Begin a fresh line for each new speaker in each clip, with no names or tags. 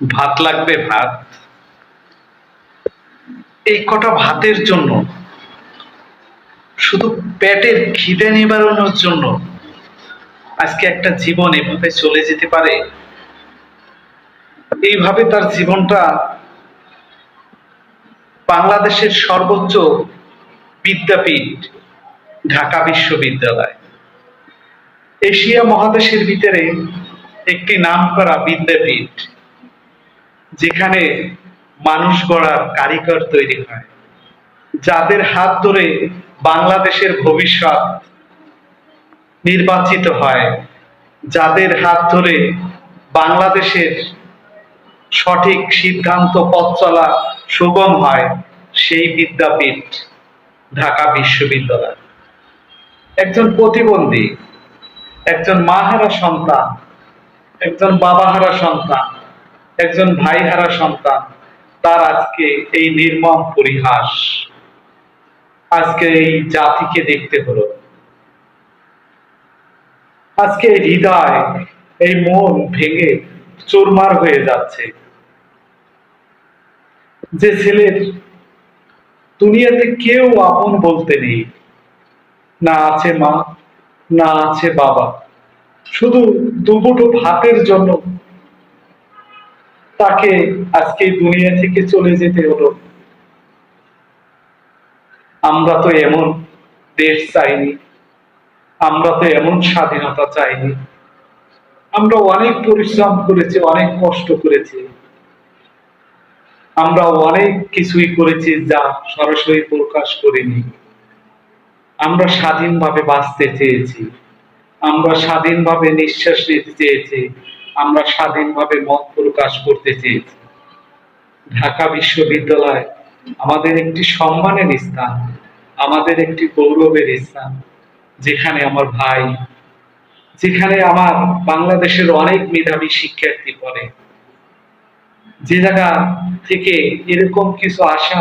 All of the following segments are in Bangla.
ভাত লাগবে, ভাত। এই কটা ভাতের জন্য, শুধু পেটের খিদে নিবারণের জন্য আজকে একটা জীবন এভাবে চলে যেতে পারে? এইভাবে তার জীবনটা বাংলাদেশের সর্বোচ্চ বিদ্যাপীঠ, ঢাকা বিশ্ববিদ্যালয়। এশিয়া মহাদেশের ভিতরে একটি নাম করা বিদ্যাপীঠ। যেখানে মানুষ গড়ার কারিগর তৈরি হয়। যাদের হাত ধরে বাংলাদেশের ভবিষ্যৎ নির্বাচিত হয়, যাদের হাত ধরে বাংলাদেশের সঠিক সিদ্ধান্ত, পথ চলা সুগম হয়, সেই বিদ্যাপীঠ ঢাকা বিশ্ববিদ্যালয়। একজন প্রতিবন্ধী, একজন মাহারা সন্তান, একজন বাবাহারা সন্তান একজন ভাইহারা সন্তান, তার আজকে এই নির্মম পরিহাস। আজকে এই জাতিকে দেখতে হলো। আজকে হৃদয়, এই মন ভেঙে চুরমার হয়ে যাচ্ছে। যে ছেলের দুনিয়াতে কেউ আপন বলতে নেই। না আছে মা, না আছে বাবা। শুধু দুমুঠো ভাতের জন্য তাকে আজকে দুনিয়া থেকে চলে যেতে হলো। আমরা তো এমন দেশ চাইনি। আমরা তো এমন স্বাধীনতা চাইনি। আমরা অনেক পরিশ্রম করেছি, অনেক কষ্ট করেছি। আমরা অনেক কিছুই করেছি যা সরাসরি প্রকাশ করিনি। আমরা স্বাধীনভাবে বাঁচতে চেয়েছি। আমরা স্বাধীনভাবে নিঃশ্বাস নিতে চেয়েছি। আমরা স্বাধীনভাবে মত প্রকাশ করতে চেয়েছি। ঢাকা বিশ্ববিদ্যালয় আমাদের একটি সম্মানের স্থান, আমাদের একটি গৌরবের স্থান, যেখানে আমার ভাই, যেখানে আমার বাংলাদেশের অনেক মেধাবী শিক্ষার্থী পড়ে। যে জায়গা থেকে এরকম কিছু আশা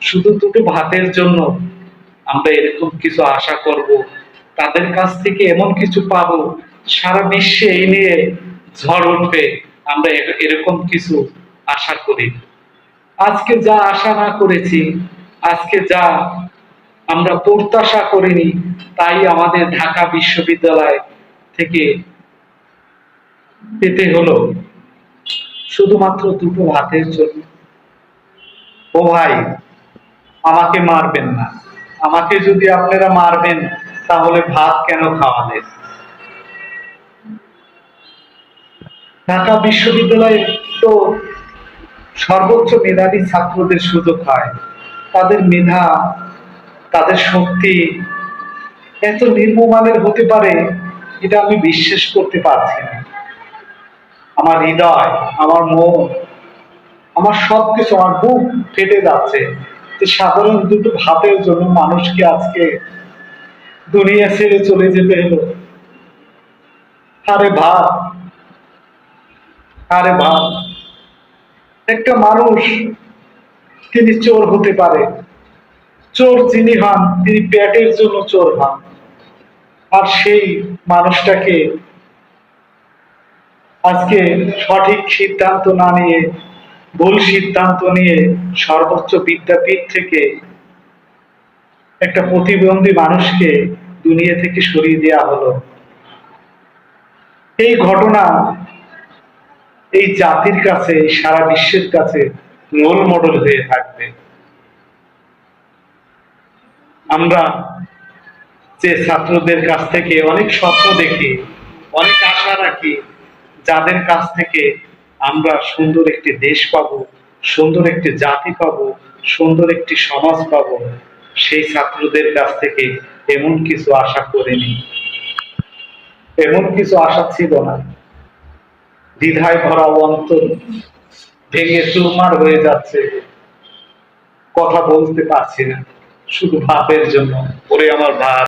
শুধু দুটো ভাতের জন্য আমরা এরকম কিছু আশা করব, তাদের কাছ থেকে এমন কিছু পাবো, সারা বিশ্বে এই নিয়ে ঝড় উঠবে, আমরা এরকম কিছু আশা করি আজকে যা আশা না করেছি, আজকে যা আমরা প্রত্যাশা করিনি, তাই আমাদের ঢাকা বিশ্ববিদ্যালয় থেকে পেতে হলো শুধুমাত্র দুটো হাতের জন্য। ও ভাই, আমাকে মারবেন না। আমাকে যদি আপনারা মারবেন, তাহলে ভাত কেন খাওয়ালেন? ঢাকা বিশ্ববিদ্যালয়ে তো সর্বোচ্চ মেধাবী ছাত্রদের সুযোগ হয়। তাদের মেধা, তাদের শক্তি এত নির্মমানের হতে পারে এটা আমি বিশ্বাস করতে পারছি না। আমার হৃদয়, আমার মন, আমার সবকিছু, আমার বুক ফেটে যাচ্ছে যে সাধারণ দুটো ভাতের জন্য মানুষকে আজকে দুনিয়া ছেড়ে চলে যেতে হলো? আরে ভাত আরে ভাত একটা মানুষ, তিনি চোর হতে পারে। চোর যিনি হন, তিনি পেটের জন্য চোর হন। আর সেই মানুষটাকে আজকে সঠিক সিদ্ধান্ত না নিয়ে, ভুল সিদ্ধান্ত নিয়ে সর্বোচ্চ বিদ্যাপীঠ থেকে একটা প্রতিবন্ধী মানুষকে দুনিয়া থেকে সরিয়ে দেওয়া হলো। এই ঘটনা এই জাতির কাছে, সারা বিশ্বের কাছে রোল মডেল হয়ে থাকবে। আমরা যে ছাত্রদের কাছ থেকে অনেক স্বপ্ন দেখি, অনেক আশা রাখি, যাদের কাছ থেকে আমরা সুন্দর একটি দেশ পাব, সুন্দর একটি জাতি পাব, সুন্দর একটি সমাজ পাবো, সেই ছাত্রদের কাছ থেকে এমন কিছু আশা করিনি। এমন কিছু আশা ছিল না। দ্বিধায় ভরা অন্তর ভেঙে চুরমার হয়ে যাচ্ছে। কথা বলতে পারছি না, শুধু ভাবের জন্য। ওরে আমার ভাত